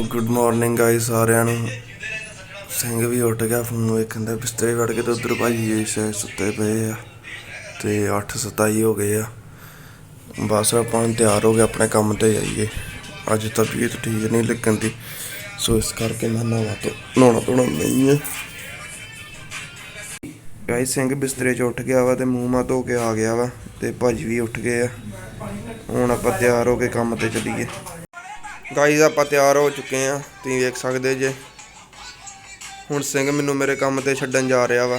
Good morning guys ਸਾਰਿਆਂ ਨੂੰ। ਸਿੰਘ ਵੀ ਉੱਠ ਗਿਆ ਫੋਨ ਵੇਖਣ ਦਾ ਬਿਸਤਰੇ ਵੜ ਕੇ ਤੇ ਉਧਰ ਭਾਜੀ ਜੀ ਸ਼ਾਇਦ ਸੁੱਤੇ ਪਏ ਆ ਤੇ 8:27 ਹੋ ਗਏ ਆ। ਬਸ ਆਪਾਂ ਹੁਣ ਤਿਆਰ ਹੋ ਗਏ, ਆਪਣੇ ਕੰਮ ਤੇ ਜਾਈਏ। ਅੱਜ ਤਬੀਅਤ ਠੀਕ ਨਹੀਂ ਲੱਗਣ ਦੀ, ਸੋ ਇਸ ਕਰਕੇ ਮੈਂ ਨਹਾਉਣਾ ਤੋਂ ਨਹਾਉਣਾ ਧੋਣਾ ਨਹੀਂ ਹੈ ਗਾਇਸ ਸਿੰਘ ਬਿਸਤਰੇ 'ਚ ਉੱਠ ਗਿਆ ਵਾ ਤੇ ਮੂੰਹ ਮਾ ਧੋ ਕੇ ਆ ਗਿਆ ਵਾ ਤੇ ਭਾਜੀ ਵੀ ਉੱਠ ਗਏ ਆ। ਹੁਣ ਆਪਾਂ ਤਿਆਰ ਹੋ ਕੇ ਕੰਮ ਤੇ ਚੱਲੀਏ। ਗਾਈਜ਼ ਆਪਾਂ ਤਿਆਰ ਹੋ ਚੁੱਕੇ ਆ ਤੁਸੀਂ ਵੇਖ ਸਕਦੇ ਜੇ। ਹੁਣ ਸਿੰਘ ਮੈਨੂੰ ਮੇਰੇ ਕੰਮ ਤੇ ਛੱਡਣ ਜਾ ਰਿਹਾ ਵਾ।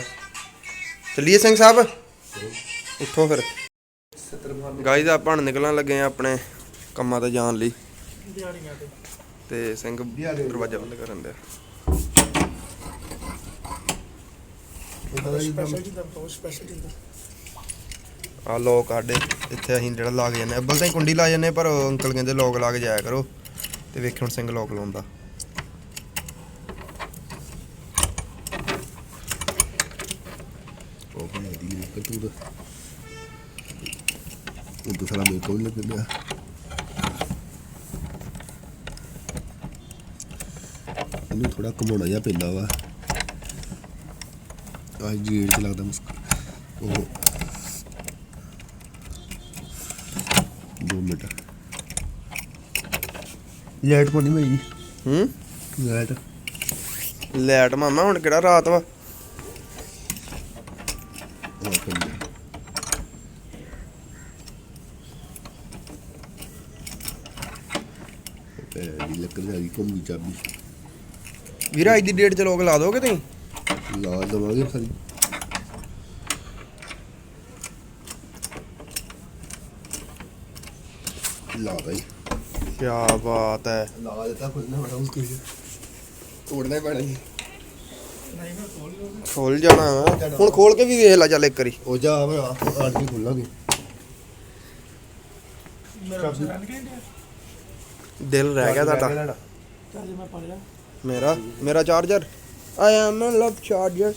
ਚੱਲੀਏ ਸਿੰਘ ਸਾਹਿਬ? ਉੱਠੋ ਫਿਰ। ਗਾਈਜ਼ ਆਪਾਂ ਹੁਣ ਨਿਕਲਣ ਲੱਗੇ ਆ ਆਪਣੇ ਕੰਮਾਂ ਤੇ ਜਾਣ ਲਈ। ਤੇ ਸਿੰਘ ਦਰਵਾਜ਼ਾ ਬੰਦ ਕਰਨ ਦੇ ਆ ਲੋਕ ਸਾਡੇ। ਇੱਥੇ ਅਸੀਂ ਜਿਹੜਾ ਲਾ ਕੇ ਜਾਂਦੇ ਅੱਬਲ ਤਾਂ ਹੀ ਕੁੰਡੀ ਲਾ ਜਾਂਦੇ ਪਰ ਅੰਕਲ ਕਹਿੰਦੇ ਲੋਕ ਲਾ ਕੇ ਜਾਇਆ ਕਰੋ। ਤੇ ਵੇਖੀ ਹੁਣ ਸਿੰਗਲ ਲੋਕ ਲਾਉਂਦਾ ਉਹ ਬਣਾ ਦੀ ਕਿ ਤੂੰ ਤਾਂ। ਉਹ ਮੇਰੇ ਕੋਲ ਲੱਗ ਗਿਆ ਇਹਨੂੰ ਥੋੜਾ ਘਮਾਉਣਾ ਜਿਹਾ ਪੈਂਦਾ ਵਾ। ਆ ਜੀੜ ਚ ਲੱਗਦਾ ਮੁਸਕ ਉਹ ਦੋ ਮਿੰਟ ਲੈਟ ਕੋਣੀ ਭਾਈ ਹੂੰ? ਲੈਟ ਲੈਟ ਮਾਮਾ ਹੁਣ ਕਿਹੜਾ ਰਾਤ ਵਾ? ਇਹ ਲੱਕੜ ਦੀ ਚਾਬੀ ਵੀਰਾ ਅੱਜ ਦੀ ਡੇਟ 'ਚ ਲੋਕ ਲਾ ਦੋਗੇ ਤੁਸੀਂ? ਲਾ ਦਵਾਂਗੇ ਸਾਰੀ। ਲਾ ਗਈ ਕੀ ਬਾਤ ਹੈ। ਲਾ ਦਿੱਤਾ ਨਾ ਬੜਾ ਮੁਸ਼ਕਿਲ ਹੈ ਤੋੜਨਾ ਹੀ ਪੈਣਾ ਜੀ। ਨਹੀਂ ਮੈਂ ਖੋਲ ਜਾਣਾ। ਹੁਣ ਖੋਲ ਕੇ ਵੀ ਵੇਖ ਲੈ ਚੱਲ ਇੱਕ ਵਾਰੀ। ਉਹ ਜਾ ਆਵੇ ਆੜ ਕੇ ਖੁੱਲਾਂਗੇ। ਦਿਲ ਰਹਿ ਗਿਆ ਤੁਹਾਡਾ। ਚੱਲ ਮੈਂ ਪੜ ਲਿਆ। ਮੇਰਾ ਮੇਰਾ charger. I am love charger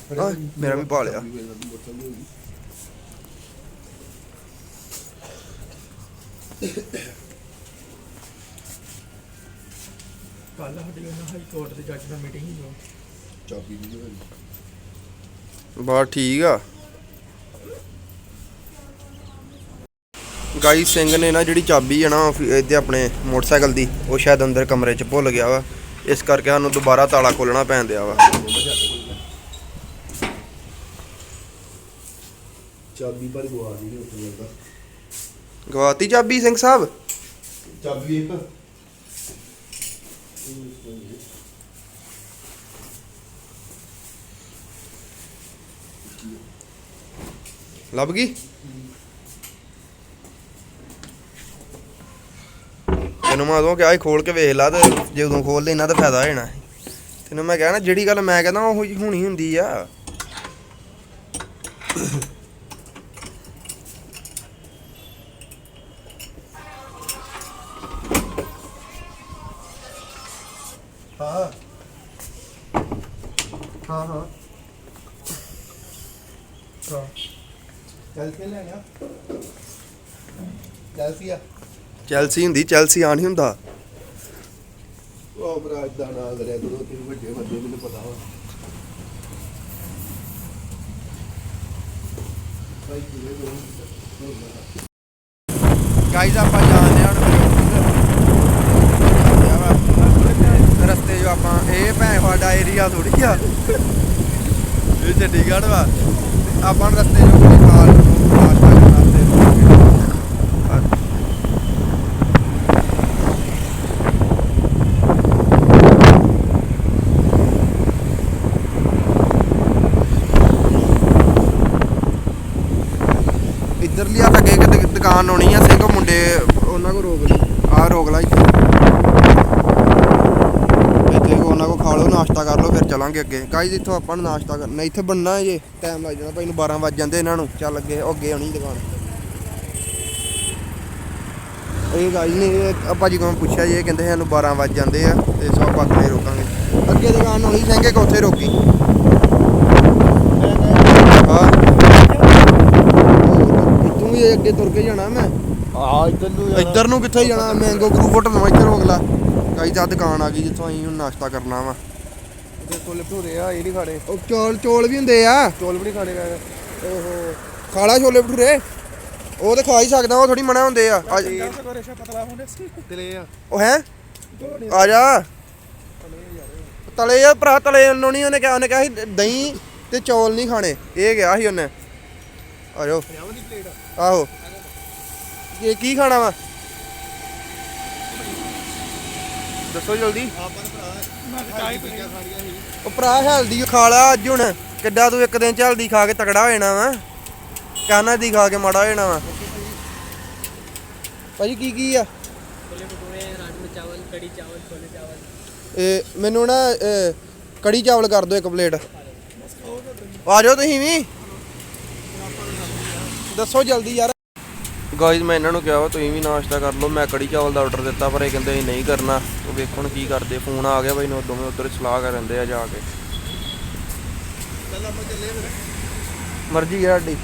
ਮੇਰਾ ਵੀ ਪਾ ਲਿਆ। ਕੱਲ ਸਾਡੀ ਉਹਨਾਂ ਹਾਈ ਕੋਰਟ ਦੇ ਜੱਜ ਨਾਲ ਮੀਟਿੰਗ ਸੀ ਜੋ ਚਾਬੀ ਨਹੀਂ ਹੋਈ। ਬਾ ਠੀਕ ਆ। ਗਾਈ ਸਿੰਘ ਨੇ ਨਾ ਜਿਹੜੀ ਚਾਬੀ ਹੈ ਨਾ ਉਹ ਫਿਰ ਇਹਦੇ ਆਪਣੇ ਮੋਟਰਸਾਈਕਲ ਦੀ ਉਹ ਸ਼ਾਇਦ ਅੰਦਰ ਕਮਰੇ 'ਚ ਭੁੱਲ ਗਿਆ ਵਾ। ਇਸ ਕਰਕੇ ਸਾਨੂੰ ਦੁਬਾਰਾ ਤਾਲਾ ਖੋਲਣਾ ਪੈਣ ਦਿਆ ਵਾ। ਚਾਬੀ ਪਰ ਗਵਾ ਦੀ ਉੱਤੇ ਲੱਗਾ ਗਵਾਤੀ ਚਾਬੀ ਸਿੰਘ ਸਾਹਿਬ? ਚਾਬੀ ਇੱਕ। ਲੱਭ ਗਈ? ਤੈਨੂੰ ਮੈਂ ਉਦੋਂ ਕਿਹਾ ਸੀ ਖੋਲ ਕੇ ਵੇਖ ਲਾ ਤੇ ਜੇ ਉਦੋਂ ਖੋਲ ਲੈਣਾ ਤਾਂ ਫਾਇਦਾ ਹੋ ਜਾਣਾ ਤੈਨੂੰ ਮੈਂ ਕਿਹਾ ਨਾ ਜਿਹੜੀ ਗੱਲ ਮੈਂ ਕਹਿੰਦਾ ਉਹ ਹੀ ਹੋਣੀ ਹੁੰਦੀ ਆ ਹਾਂ ਹਾਂ ਹਾਂ ਹਾਂ ਚੱਲ ਕੇ ਲੈਣਾ ਚੱਲ ਸੀਆ ਚੈਲਸੀ ਹੁੰਦੀ ਚੈਲਸੀ ਆ ਨਹੀਂ ਹੁੰਦਾ। ਉਹ ਬਰਾ ਇਦਾਂ ਨਾ ਕਰਿਆ ਕਰੋ ਤੇ ਵੱਡੇ ਵੱਡੇ ਮੈਨੂੰ ਪਤਾ ਵਾ। ਭਾਈ ਕਿਵੇਂ ਦੋ ਗਾਈਜ਼ ਆਪਾਂ ਜਾਣਦੇ ਹਾਂ ਹੁਣ ਰਸਤੇ ਜੋ ਆਪਾਂ ਇਹ ਭੈਣ ਸਾਡਾ ਏਰੀਆ ਥੋੜੀ ਆ। ਇਹ ਚੰਡੀਗੜ੍ਹ ਵਾ। ਆਪਾਂ ਰਸਤੇ ਜੋ ਕੋਈ ਖਾਲ ਨਾਸ਼ਤਾ ਕਰਨਾ ਤੇ ਇੱਧਰਲੀ ਆ ਅੱਗੇ ਦੁ- ਦੁਕਾਨ ਆਉਣੀ ਆ ਸਿੰਘ ਮੁੰਡੇ, ਉਹਨਾਂ ਕੋ ਰੋਕ ਲਈ। ਆ ਰੋਕ ਲਾ ਇੱਥੇ। ਇੱਥੇ ਉਹਨਾਂ ਕੋ ਖਾ ਲਓ, ਨਾਸ਼ਤਾ ਕਰ ਲਓ, ਫਿਰ ਚਲਾਂਗੇ ਅੱਗੇ। ਗਾਈਜ਼ ਇੱਥੋਂ ਆਪਾਂ ਨੂੰ ਨਾਸ਼ਤਾ ਕਰਨਾ ਇੱਥੇ ਬੰਨਣਾ ਹੈ ਜੇ ਟਾਈਮ ਲੱਗ ਜਾਣਾ ਭਾਈ ਨੂੰ 12 ਵੱਜ ਜਾਂਦੇ ਇਹਨਾਂ ਨੂੰ। ਚੱਲ ਅੱਗੇ, ਉਹ ਅੱਗੇ ਆਉਣੀ ਦੁਕਾਨ। ਇਹ ਗਾਈਜ਼ ਨੇ, ਇਹ ਆ ਭਾਜੀ ਕੋਲ ਪੁੱਛਿਆ ਜੀ, ਇਹ ਕਹਿੰਦੇ ਸਾਨੂੰ 12 ਵੱਜ ਜਾਂਦੇ ਆ, ਤੇ ਸਭ ਆਪਾਂ ਅੱਗੇ ਰੋਕਾਂਗੇ। ਅੱਗੇ ਦੁਕਾਨ ਹੋਣੀ, ਸਿੰਘੇ ਕੋ ਉੱਥੇ ਰੋਕੀ ਹਾਂ ਵੀ ਅੱਗੇ ਤੁਰ ਕੇ ਜਾਣਾ ਮੈਂ। ਆ ਇੱਧਰ ਨੂੰ ਇੱਧਰ ਨੂੰ ਕਿੱਥੇ ਜਾਣਾ? ਮੈਂਗੋ ਗਰੂਪ ਹੋਟਲ ਨੂੰ ਇੱਧਰ ਰੋਕ ਲਾ ਗਾਈਜ਼ ਆ ਦੁਕਾਨ ਆ ਗਈ ਜਿੱਥੋਂ ਅਸੀਂ ਹੁਣ ਨਾਸ਼ਤਾ ਕਰਨਾ ਵਾ। ਤੇ ਛੋਲੇ ਭਟੂਰੇ ਆ ਇਹ ਨਹੀਂ ਖਾਣੇ। ਉਹ ਚੌਲ ਚੌਲ ਵੀ ਹੁੰਦੇ ਆ। ਚੌਲ ਵੀ ਨਹੀਂ ਖਾਣੇ ਮੈਂ। ਓਹੋ। ਖਾਲਾ ਛੋਲੇ ਭਟੂਰੇ? ਉਹ ਤੇ ਖਾ ਹੀ ਸਕਦਾ ਉਹ ਥੋੜੀ ਮਨਾ ਹੁੰਦੇ ਆ। ਅੱਜ ਪਤਲਾ ਹੁੰਦੇ ਸੀ। ਤਲੇ ਆ। ਉਹ ਹੈ? ਆ ਜਾ। ਤਲੇ ਆ ਭਰਾ ਤਲੇ ਉਹਨੂੰ ਨਹੀਂ ਉਹਨੇ ਕਿਹਾ ਉਹਨੇ ਕਿਹਾ ਸੀ ਦਹੀਂ ਤੇ ਚੌਲ ਨਹੀਂ ਖਾਣੇ। ਇਹ ਗਿਆ ਸੀ ਉਹਨੇ। ਆ ਜਾਓ। ਦੀ ਆਹੋ। ਇਹ ਕੀ ਖਾਣਾ ਵਾ? ਦੱਸੋ ਜਲਦੀ। ਆਪਾਂ ਭਰਾ ਮੈਂ ਚਾਹੀ ਪੀਆ ਖਾ ਲਾ ਅੱਜ ਹੁਣ। ਕਿੱਡਾ ਤੂੰ ਇੱਕ ਦਿਨ ਚ ਖਾ ਕੇ ਤਕੜਾ ਹੋ ਜਾਣਾ ਵਾ। ਕਾਨਾ ਦੀ ਖਾ ਕੇ ਮਾੜਾ ਹੋ ਜਾਣਾ ਵਾ। ਭਾਜੀ, ਕੀ ਕੀ ਆ? ਮੈਨੂੰ ਨਾ ਕੜੀ ਚਾਵਲ ਕਰ ਦਿਓ ਇੱਕ ਪਲੇਟ। ਆ ਜਾਓ ਤੁਸੀਂ ਵੀ। ਦੱਸੋ ਜਲਦੀ ਯਾਰ। ਗਾਇਜ਼ ਮੈਂ ਇਹਨਾਂ ਨੂੰ ਕਿਹਾ ਵਾ ਤੁਸੀਂ ਵੀ ਨਾਸ਼ਤਾ ਕਰ ਲਓ। ਮੈਂ ਕੜੀ ਚਾਵਲ ਦਾ ਆਰਡਰ ਦਿੱਤਾ ਪਰ ਇਹ ਕਹਿੰਦੇ ਅਸੀਂ ਨਹੀਂ ਕਰਨਾ। ਉਹ ਵੇਖੋ ਹੁਣ ਕੀ ਕਰਦੇ ਫੋਨ ਆ ਗਿਆ ਬਾਈ ਨੂੰ ਦੋਵੇਂ ਉਧਰ ਸਲਾਹ ਕਰਨ ਦੇ ਆ ਜਾ ਕੇ। ਚੱਲ ਆਪਾਂ ਚੱਲੇ ਫਿਰ। ਮਰਜ਼ੀ ਹੈ ਸਾਡੀ।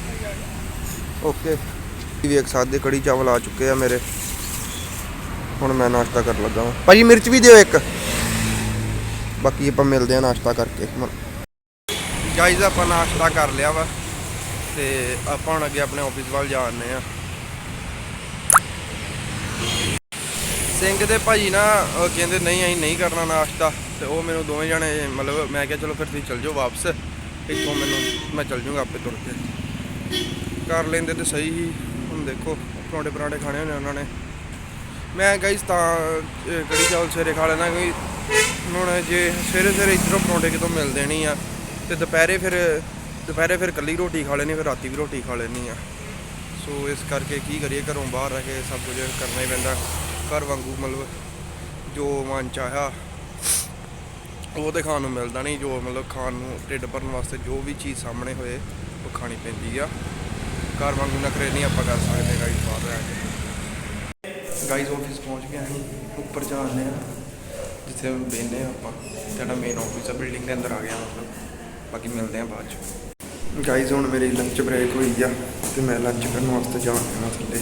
ਓਕੇ ਵੇਖ ਸਕਦੇ ਕੜੀ ਚਾਵਲ ਆ ਚੁੱਕੇ ਆ ਮੇਰੇ। ਹੁਣ ਮੈਂ ਨਾਸ਼ਤਾ ਕਰਨ ਲੱਗਾ ਹਾਂ ਭਾਜੀ ਮਿਰਚ ਵੀ ਦਿਓ ਇੱਕ। ਬਾਕੀ ਆਪਾਂ ਮਿਲਦੇ ਆ ਨਾਸ਼ਤਾ ਕਰਕੇ। ਗਾਈਜ਼ ਆਪਾਂ ਨਾਸ਼ਤਾ ਕਰ ਲਿਆ ਵਾ। ਤੇ ਆਪਾਂ ਹੁਣ ਅੱਗੇ ਆਪਣੇ ਆਫਿਸ ਵੱਲ ਜਾਣੇ ਆ ਸਿੰਘ ਦੇ ਭਾਜੀ ਨਾ, ਉਹ ਕਹਿੰਦੇ, ਨਹੀਂ, ਅਸੀਂ ਨਹੀਂ ਕਰਨਾ ਨਾਸ਼ਤਾ। ਤੇ ਉਹ ਮੈਨੂੰ ਦੋਵੇਂ ਜਣੇ ਮਤਲਬ ਮੈਂ ਕਿਹਾ, ਚਲੋ ਫਿਰ ਤੁਸੀਂ ਚੱਲ ਜਾਓ ਵਾਪਸ। ਇੱਥੋਂ ਮੈਨੂੰ, ਮੈਂ ਚੱਲ ਜਾਊਂਗਾ ਆਪੇ ਤੁਰ ਕੇ। ਕਰ ਲੈਂਦੇ ਤੇ ਸਹੀ ਹੀ। ਹੁਣ ਦੇਖੋ, ਪਰੌਂਠੇ ਪਰਾਂਠੇ ਖਾਣੇ ਹੋਣੇ ਉਹਨਾਂ ਨੇ। ਮੈਂ ਗਾਈਸ ਤਾਂ ਕੜੀ ਚਾਵਲ ਸਵੇਰੇ ਖਾ ਲੈਣਾ ਕੋਈ। ਹੁਣ ਜੇ ਸਵੇਰੇ ਸਵੇਰੇ ਇੱਧਰੋਂ ਪਰੌਂਠੇ ਕਿਤੋਂ ਮਿਲਦੇ ਨਹੀਂ ਆ ਤੇ ਦੁਪਹਿਰੇ ਫਿਰ ਦੁਪਹਿਰੇ ਫਿਰ ਕੱਲੀ ਰੋਟੀ ਖਾ ਲੈਣੀ ਫਿਰ ਰਾਤੀ ਵੀ ਰੋਟੀ ਖਾ ਲੈਣੀ ਆ ਸੋ ਇਸ ਕਰਕੇ ਕੀ ਕਰੀਏ, ਘਰੋਂ ਬਾਹਰ ਰਹਿ ਕੇ ਸਭ ਕੁਝ ਕਰਨਾ ਹੀ ਪੈਂਦਾ। ਘਰ ਵਾਂਗੂ ਮਤਲਬ ਜੋ ਮਨ ਚਾਹਿਆ, ਉਹ ਤੇ ਖਾਣ ਨੂੰ ਮਿਲਦਾ ਨਹੀਂ। ਜੋ ਮਤਲਬ ਖਾਣ ਨੂੰ, ਢਿੱਡ ਭਰਨ ਵਾਸਤੇ ਜੋ ਵੀ ਚੀਜ਼ ਸਾਹਮਣੇ ਹੋਏ, ਉਹ ਖਾਣੀ ਪੈਂਦੀ ਆ। ਘਰ ਵਾਂਗੂ ਨਖਰੇ ਨਹੀਂ, ਆਪਾਂ ਕਰ ਸਕਦੇ ਗਾਈਸ ਬਾਹਰ ਰਹਿ ਕੇ। ਗਾਈਸ ਆਫਿਸ ਪਹੁੰਚ ਗਏ ਅਸੀਂ, ਉੱਪਰ ਜਾ ਰਹੇ ਆ ਜਿੱਥੇ ਬੈਠੇ ਆ ਆਪਾਂ। ਸਾਡਾ ਮੇਨ ਆਫਿਸ ਆ ਬਿਲਡਿੰਗ ਦੇ ਅੰਦਰ ਆ ਗਿਆ ਮਤਲਬ। ਬਾਕੀ ਮਿਲਦੇ ਆ ਬਾਅਦ ਚ। ਗਾਈਜ਼ ਹੁਣ ਮੇਰੀ ਲੰਚ ਬ੍ਰੇਕ ਹੋਈ ਆ ਤੇ ਮੈਂ ਲੰਚ ਕਰਨ ਵਾਸਤੇ ਜਾ ਰਿਹਾ ਥੱਲੇ।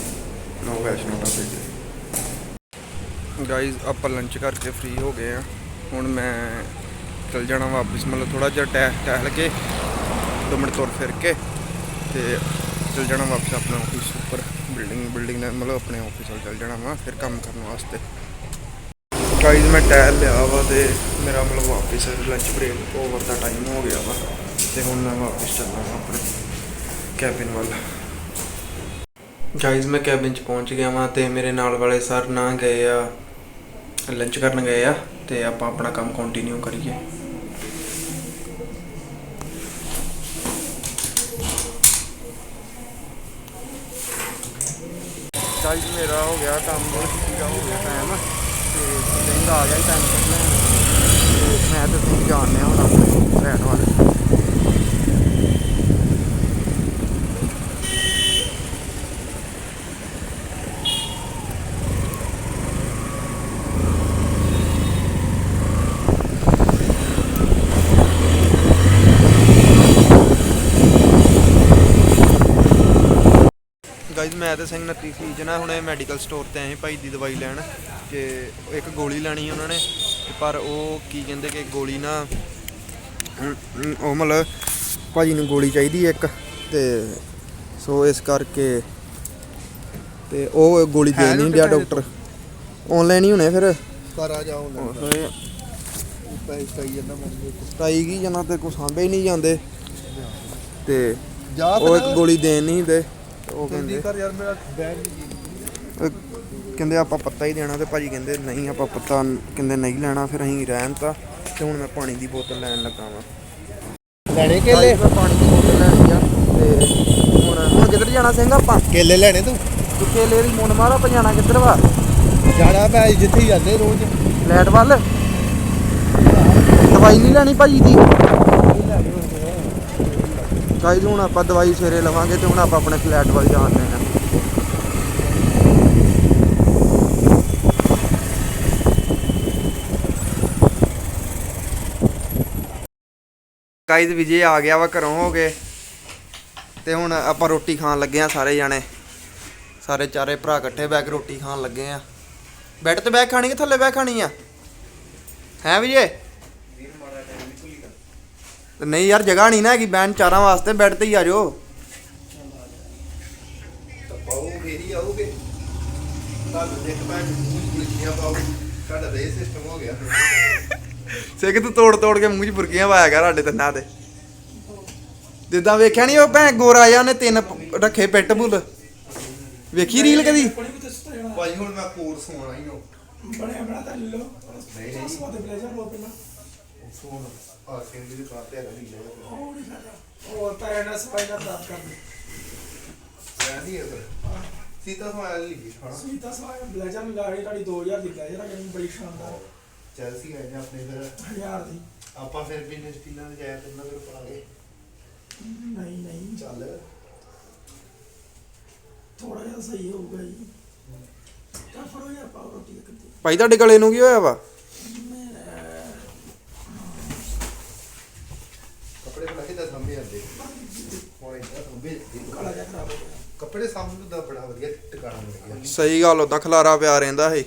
ਨੋ ਵੈਸ਼ਨੋ ਢਾਬੇ ਤੇ ਗਾਈਸ ਆਪਾਂ ਲੰਚ ਕਰਕੇ ਫ੍ਰੀ ਹੋ ਗਏ ਆ। ਹੁਣ ਮੈਂ ਚਲ ਜਾਣਾ ਵਾਪਸ, ਮਤਲਬ ਥੋੜਾ ਜਿਹਾ ਟਹਿ, ਟਹਿਲ ਕੇ, ਦੋ ਮਿੰਟ ਤੁਰ ਫਿਰ ਕੇ ਤੇ ਚਲ ਜਾਣਾ ਵਾਪਸ ਆਪਣੇ ਆਫਿਸ ਉੱਪਰ। ਬਿਲਡਿੰਗ ਬਿਲਡਿੰਗ ਨਾਲ ਮਤਲਬ ਆਪਣੇ ਆਫਿਸ ਵੱਲ ਚਲ ਜਾਣਾ ਵਾ, ਫਿਰ ਕੰਮ ਕਰਨ ਵਾਸਤੇ। ਗਾਈਜ਼ ਮੈਂ ਟਹਿਲ ਲਿਆ ਵਾ ਤੇ ਮੇਰਾ ਮਤਲਬ ਵਾਪਸ ਲੰਚ ਬ੍ਰੇਕ ਓਵਰ ਦਾ ਟਾਈਮ ਹੋ ਗਿਆ ਵਾ। ਤੇ ਹੁਣ ਮੈਂ ਵਾਪਸ ਚੱਲਣਾ ਆਪਣੇ ਕੈਬਿਨ ਵੱਲ। ਗਾਈਸ ਮੈਂ ਕੈਬਿਨ ਚ ਪਹੁੰਚ ਗਿਆ ਵਾਂ ਤੇ ਮੇਰੇ ਨਾਲ ਵਾਲੇ ਸਰ ਨਾ ਗਏ ਆ ਲੰਚ ਕਰਨ ਗਏ ਆ ਤੇ ਆਪਾਂ ਆਪਣਾ ਕੰਮ ਕੰਟੀਨਿਊ ਕਰੀਏ। ਗਾਈਸ ਮੇਰਾ ਹੋ ਗਿਆ ਕੰਮ, ਬਹੁਤ ਛੁੱਟੀ ਹੋ ਗਿਆ ਟਾਈਮ ਤੇ ਸਿੰਘ ਆ ਗਿਆ ਟਾਈਮ ਕੱਢਣਾ। ਤੇ ਮੈਂ ਤੇ ਸਿੰਘ ਜਾਣਦੇ ਹਾਂ ਹੁਣ ਆਪਣੇ ਰਹਿਣ ਵਾਲੇ। ਗਾਈਜ਼ ਮੈਂ ਤੇ ਸਿੰਘ ਨੱਤੀ ਸੀ ਜਨਾ ਹੁਣੇ ਮੈਡੀਕਲ ਸਟੋਰ ਤੇ ਆਏ ਭਾਈ ਦੀ ਦਵਾਈ ਲੈਣ ਕਿ ਇੱਕ ਗੋਲੀ ਲੈਣੀ ਉਹਨਾਂ ਨੇ ਪਰ ਉਹ ਕੀ ਕਹਿੰਦੇ ਕਿ ਗੋਲੀ ਨਾ ਉਹ ਮਤਲਬ ਭਾਜੀ ਨੂੰ ਗੋਲੀ ਚਾਹੀਦੀ ਹੈ ਇੱਕ ਤੇ ਸੋ ਇਸ ਕਰਕੇ ਤੇ ਉਹ ਗੋਲੀ ਦੇ ਹੈ ਨਹੀਂ ਪੈਸੇ ਡਾਕਟਰ ਆਨਲਾਈਨ ਹੀ ਹੋਣੇ ਫਿਰ। ਪਰ ਆ ਜਾਓ ਨਾ ਓਏ, ਪੈਸੇ ਚਾਹੀਏ ਜਾਂਦਾ ਮੈਨੂੰ ਸਤਾਈ ਕੀ ਜਨਾ ਤੇ ਕੋ ਸਾਂਭੇ ਹੀ ਨਹੀਂ ਜਾਂਦੇ। ਤੇ ਜਾ ਉਹ ਇੱਕ ਗੋਲੀ ਦੇਣ ਨਹੀਂ ਦੇ ਤੇ ਉਹ ਕਹਿੰਦੇ। ਜਲਦੀ ਕਰ ਯਾਰ ਮੇਰਾ ਬੈਗ ਨਹੀਂ ਅਹ ਕਹਿੰਦੇ ਆਪਾਂ ਪੱਤਾ ਹੀ ਦੇਣਾ ਤੇ ਭਾਜੀ ਕਹਿੰਦੇ ਨਹੀਂ ਆਪਾਂ ਪੱਤਾ ਕਹਿੰਦੇ ਨਹੀਂ ਲੈਣਾ ਫਿਰ ਅਸੀਂ ਰਹਿਣ ਤਾਂ ਤੇ ਹੁਣ ਮੈਂ ਪਾਣੀ ਦੀ ਬੋਤਲ ਲੈਣ ਲੱਗਾ ਵਾਂ। ਲੈਣੇ ਮੈਂ ਪਾਣੀ ਦੀ ਬੋਤਲ ਲੈਣੀ ਆ ਤੇ ਹੁਣ ਹੁਣ ਕਿੱਧਰ ਜਾਣਾ ਸਿੰਘ ਆਪਾਂ? ਕੇਲੇ ਲੈਣੇ ਤੂੰ? ਤੂੰ ਕੇਲੇ ਦੀ ਮੁੰਨ ਮਾਰ ਆਪਾਂ ਜਾਣਾ ਕਿੱਧਰ ਵਾ? ਜਾਣਾ ਮੈਂ ਜਿੱਥੇ ਹੀ ਜਾਂਦੇ ਰੋਜ਼। ਲੈਟ ਵੱਲ। ਦਵਾਈ ਨਹੀਂ ਲੈਣੀ ਭਾਜੀ ਦੀ? ਗਾਈਜ਼ ਹੁਣ ਆਪਾਂ ਦਵਾਈ ਸਵੇਰੇ ਲਵਾਂਗੇ ਤੇ ਹੁਣ ਆਪਾਂ ਆਪਣੇ ਫਲੈਟ ਵੱਲ ਜਾਣਦੇ ਆ ਗਾਈਜ਼ ਵਿਜੇ ਆ ਗਿਆ ਵਾ ਘਰੋਂ ਹੋ ਕੇ ਤੇ ਹੁਣ ਆਪਾਂ ਰੋਟੀ ਖਾਣ ਲੱਗੇ ਆ ਸਾਰੇ ਜਾਣੇ। ਸਾਰੇ ਚਾਰੇ ਭਰਾ ਇਕੱਠੇ ਬੈ ਕੇ ਰੋਟੀ ਖਾਣ ਲੱਗੇ ਆ ਬੈੱਡ ਤੇ ਬੈ ਕੇ ਖਾਣੀ ਕਿ ਥੱਲੇ ਬੈ ਖਾਣੀ ਆ? ਹੈ ਵਿਜੇ? ਤੇ ਨਹੀਂ ਯਾਰ ਜਗ੍ਹਾ ਨਹੀਂ ਨਾ ਹੈਗੀ ਬੈਨ ਚਾਰਾਂ ਵਾਸਤੇ ਬੈੱਡ ਤੇ ਹੀ ਆ ਜਾਓ। ਤਾਂ ਪਾਓ ਫੇਰੀ ਆਓਗੇ। ਤੁਹਾਨੂੰ ਦੇਖ ਮੈਂ ਪੁਲਿਸੀਆਂ ਪਾਓ। ਤੁਹਾਡਾ ਤਾਂ ਇਹ ਸਿਸਟਮ ਹੋ ਗਿਆ। ਸਿੱਖ ਤੂੰ ਤੋੜ ਤੋੜ ਕੇ ਮੂੰਹ 'ਚ ਬੁਰਕੀਆਂ ਪਾਇਆ ਕਰ ਸਾਡੇ ਤਿੰਨਾਂ ਤੇ। ਜਿੱਦਾਂ ਵੇਖਿਆ ਨਹੀਂ ਉਹ ਭੈਣ ਗੋਰਾ ਜਿਹਾ ਉਹਨੇ ਤਿੰਨ ਪ- ਰੱਖੇ ਪਿੱਟ ਬੁੱਲ ਵੇਖੀ ਰੀਲ ਕਦੀ? ਬੜੀ ਵੀ ਦੱਸਤਾ ਜਾਣਾ ਭਾਈ ਹੁਣ ਮੈਂ ਕੋਰਸ ਹੋਣਾ ਹੀ ਹਾਂ ਬਣਿਆ ਬਣਾ ਤਾਂ ਲੈ ਲਓ। ਨਹੀਂ, ਨਹੀਂ। ਸਵਾਦੇ ਬਲੇਜ਼ਰ ਲੋ ਪਹਿਲਾਂ ਫੋਨ ਆ ਕੇ ਦੀ ਦੁਕਾਨ ਤੇ ਨਹੀਂ ਲੈ ਉਹ ਨਹੀਂ ਖਾਦਾ ਉਹ ਤਾਂ ਇਹਨਾਂ ਸਫ਼ਾਈ ਦਾ ਪ੍ਰਾਪਤ ਕਰ ਲਈ ਮੈਂ ਨਹੀਂ ਹੈ ਸੀਤਾ ਸਮਾਇਲ ਲਈ ਹਾਂ ਸੀਤਾ ਸਫ਼ਾਈ ਬਲੇਜ਼ਰ ਮਿਲਾ ਰਹੀ ਤੁਹਾਡੀ 2000 ਦੀ ਬਲੇਜ਼ਰ ਕਿੰਨੀ ਬੜੀ ਸ਼ਾਨਦਾਰ। ਚੈਲਸੀ ਆਏ ਨੇ ਆਪਣੇ ਫਿਰ ਹਜ਼ਾਰ ਦੀ। ਆਪਾਂ ਫਿਰ ਬਿਜ਼ਨਸ ਟੀਨਾਂ ਦੇ ਜਾਇਆ ਕਰਨਾ ਫਿਰ ਪਾ ਗਏ ਨਹੀਂ ਨਹੀਂ। ਚੱਲ। ਥੋੜਾ ਜਿਹਾ ਸਹੀ ਹੋਊਗਾ ਜੀ। ਤਾਂ ਫੜੋ ਯਾਰ ਪਾਓ ਰੋਟੀ ਦੀ ਭਾਈ ਤੁਹਾਡੇ ਗਲੇ ਨੂੰ ਕੀ ਹੋਇਆ ਵਾ ਕੱਪੜੇ ਬਣਾ ਕੇ ਹੁਣ ਕਾਲਾ ਜਿਹਾ ਖਰਾਬ ਹੋ ਗਿਆ ਕੱਪੜੇ ਸਾਹਮਣੇ ਦਾ ਬੜਾ ਵਧੀਆ ਟਿਕਾਣਾ ਮਿਲ ਗਿਆ। ਸਹੀ ਗੱਲ ਉਦਾਂ ਖਲਾਰਾ ਪਿਆ ਰਹਿੰਦਾ ਇਹ।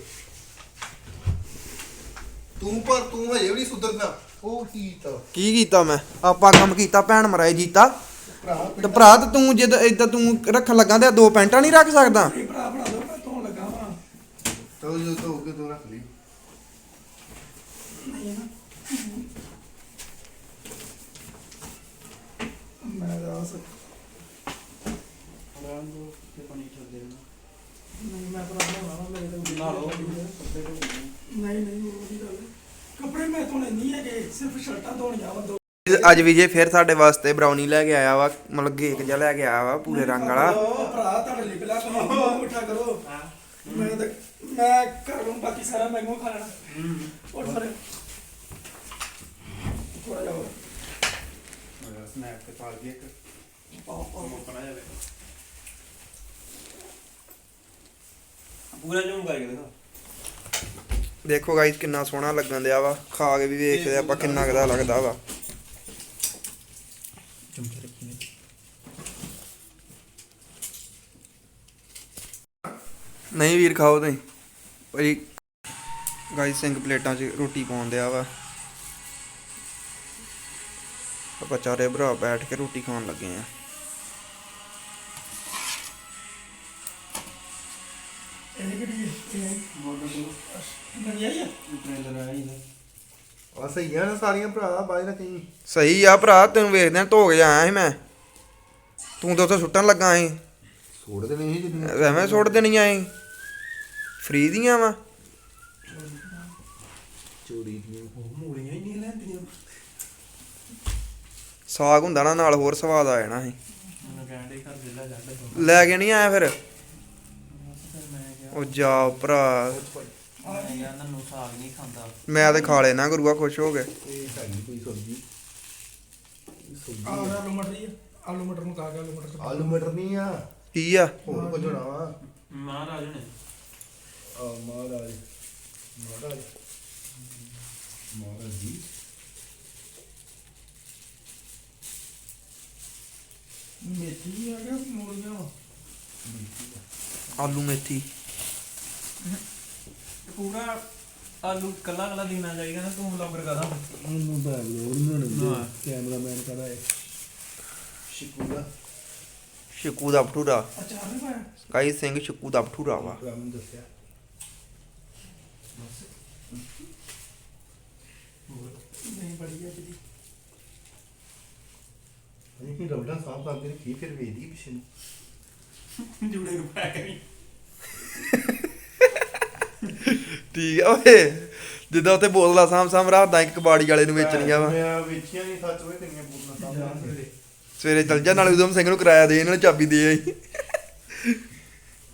ਤੂੰ ਪਰ ਤੂੰ ਹਜੇ ਵੀ ਨਹੀਂ ਸੁਧਰਨਾ ਉਹ ਕੀ ਤਾਂ ਕੀ ਕੀਤਾ ਮੈਂ? ਆਪਾਂ ਕੰਮ ਕੀਤਾ ਭੈਣ ਮਰਾਏ ਜੀਤਾ। ਭਰਾ ਤੇ ਭਰਾ ਤੇ ਤੂੰ ਜਦ ਇਦਾਂ ਤੂੰ ਰੱਖਣ ਲੱਗਾ ਤੇ ਆਹ ਦੋ ਪੈਂਟਾਂ ਨਹੀਂ ਰੱਖ ਸਕਦਾ? ਇਹ ਭਰਾ ਬਣਾ ਦੋ ਮੈਂ ਧੋਣ ਲੱਗਾ ਵਾਂ। ਤੋ ਜੋ ਤੋ ਕੇ ਤੂੰ ਰੱਖ ਲਈ। ਨਹੀਂ ਨਾ। ਮੈਂ ਦੱਸ ਨਹੀਂ ਮੈਂ ਭਰਾ ਬਣਾਉਣਾ ਮੇਰੇ ਤੋਂ ਨਾ ਲਓ। ਨਹੀਂ ਨਹੀਂ ਉਹ ਦੀ ਗੱਲ ਹੈ। ਕੱਪੜੇ ਮੈਂ ਧੋਣੇ ਨਹੀਂ ਹੈਗੇ ਸਿਰਫ ਸ਼ਰਟਾਂ ਧੋਣੀਆਂ ਵਾ ਦੋ। ਅੱਜ ਵਿਜੇ ਫਿਰ ਸਾਡੇ ਵਾਸਤੇ ਬਰਾਉਨੀ ਲੈ ਕੇ ਆਇਆ ਵਾ ਮਤਲਬ ਕੇਕ ਜਿਹਾ ਲੈ ਕੇ ਆਇਆ ਵਾ ਪੂਰੇ ਰੰਗ ਵਾਲਾ। ਉਹ ਭਰਾ ਤੁਹਾਡੇ ਲਈ ਪਹਿਲਾਂ ਤੁਸੀਂ ਮੂੰਹ ਮਿੱਠਾ ਕਰੋ। ਮੈਂ ਤਾਂ ਮੈਂ ਕਰ ਲੂੰ ਬਾਕੀ ਸਾਰਾ ਮੈਨੂੰ ਖਾ ਲੈਣਾ। ਉੱਠ ਫਿਰ ਥੋੜਾ ਜਿਹਾ ਹੋਰ ਸਨੈਕ ਤੇ ਪਾ ਗਿਆ ਪਾਓ ਪਾਓ। ਪੂਰਾ ਜੂਮ ਕਰਕੇ ਦੇਖੋ। ਦੇਖੋ ਗਾਇਸ ਕਿੰਨਾ ਸੋਹਣਾ ਲੱਗਣ ਦਿਆ ਵਾ। ਖਾ ਕੇ ਵੀ ਵੇਖਦੇ ਆਪਾਂ ਕਿੰਨਾ ਕਦਾ ਲੱਗਦਾ ਵਾ। ਨਹੀਂ ਵੀਰ ਖਾਓ ਤੁਸੀਂ। ਭਾਈ ਗਾਇਸ ਸਿੰਘ ਪਲੇਟਾਂ 'ਚ ਰੋਟੀ ਪਾਉਣ ਦਿਆ ਵਾ। ਆਪਾਂ ਚਾਰੇ ਭਰਾ ਬੈਠ ਕੇ ਰੋਟੀ ਖਾਣ ਲੱਗੇ ਆ। ਸਹੀ ਆ ਨਾ ਸਾਰੀਆਂ ਭਰਾ ਬਾਜ ਨਾ ਕਹੀਂ ਸਹੀ ਆ ਭਰਾ ਤੈਨੂੰ ਵੇਖਦਿਆਂ ਧੋ ਕੇ ਆਇਆ ਸੀ ਮੈਂ। ਤੂੰ ਤਾਂ ਉੱਥੇ ਸੁੱਟਣ ਲੱਗਾ ਸੀ। ਛੋੜ ਦੇ ਨਹੀਂ ਜਿੰਨੀ। ਐਵੇਂ ਸੁੱਟ ਦੇਣੀਆਂ ਸੀ। ਫ੍ਰੀ ਦੀਆਂ ਵਾ। ਚੋਰੀ ਦੀਆਂ ਮੂਲੀਆਂ ਹੀ ਨਹੀਂ ਲੈਂਦੀਆਂ ਸਾਗ ਹੁੰਦਾ ਨਾ ਨਾਲ ਹੋਰ ਸਵਾਦ ਆ ਜਾਣਾ ਸੀ। ਮੈਨੂੰ ਕਹਿੰਦੇ ਘਰ ਦੇ ਲੈ ਜਾ ਲੈ ਕੇ ਨਹੀਂ ਆਇਆ ਫਿਰ? ਮੈਂ ਕਿਹਾ ਉਹ ਜਾ ਭਰਾ। ਮੈਂ ਯਾਰ ਨੰਨੂ ਸਾਗ ਨਹੀਂ ਖਾਂਦਾ। ਮੈਂ ਤੇ ਖਾ ਲੈਣਾ ਗੁਰੂਆ ਖੁਸ਼ ਹੋ ਗਏ ਇਹ ਹੈਗੀ ਕੋਈ ਸਬਜ਼ੀ ਸਬਜ਼ੀ ਆਹ ਆਲੂ ਮਟਰ ਹੀ ਆ। ਆਲੂ ਮਟਰ ਨੂੰ ਕਾ। ਕੇ ਆਲੂ ਮਟਰ ਆਲੂ ਮਟਰ ਨਹੀਂ ਆ? ਕੀ ਆ ਹੋਰ ਕੁਝ ਹੋਣਾ ਵਾ ਮਹਾਰਾਜ ਨੇ। ਆ ਮਹਾਰਾਜ। ਮਹਾਰਾਜ। ਮਹਾਰਾਜ ਜੀ। ਮੇਥੀ ਆ ਗਿਆ ਮੂਲੀਆਂ? ਵਾ। ਆਲੂ ਮੇਥੀ। ਪੂਰਾ ਆਲੂ ਕੱਲਾ ਕੱਲਾ ਦੇਣਾ ਚਾਹੀਦਾ ਨਾ ਤੂੰ ਵਲੌਗਰ ਕਰਾ। ਉਹਨੂੰ ਬੈਗ ਲੋੜ ਨਹੀਂ ਹਾਂ। ਕੈਮਰਾਮੈਨ ਕਹਦਾ ਹੈ ਸ਼ਿਕੂਲਾ ਸ਼ਿਕੂ ਦਾ ਭਟੂਰਾ ਅਚਾਰ ਨਹੀਂ ਪਾਇਆ ਗਾਇਸ ਸਿੰਘ ਸ਼ਿਕੂ ਦਾ ਭਟੂਰਾ ਵਾ। ਰਾਮ ਦੱਸਿਆ। ਨਹੀਂ ਬੜੀ ਹੈ ਜੀ ਅਜੇ ਕੀ ਰੌਲਾ ਸਾਫ਼ ਕਰਕੇ ਰੱਖੀ ਫਿਰ ਵੇਦੀ ਪਿਛੇ ਨੂੰ। ਜੂੜੇ ਨੂੰ ਪਾ ਕਰੀ ਠੀਕ ਆ ਓਏ ਜਿੱਦਾਂ ਉੱਥੇ ਬੋਤਲਾਂ ਸਾਮ ਸਾਮ ਰੱਖਦਾ ਇੱਕ ਕਬਾੜੀ ਵਾਲੇ ਨੂੰ ਵੇਚਣੀਆਂ ਵਾ। ਮੈਂ ਵੇਚੀਆਂ ਨਹੀਂ ਸੱਚ ਹੋਏ ਤੇਰੀਆਂ ਬੋਤਲਾਂ ਸਾਹਮਣੇ ਸਵੇਰੇ ਸਵੇਰੇ ਚੱਲ ਜਾ ਨਾਲੇ ਉਦਮ ਸਿੰਘ ਨੂੰ ਕਿਰਾਇਆ ਦੇ ਇਹਨਾਂ ਨੂੰ ਚਾਬੀ ਦੇ ਆਈ।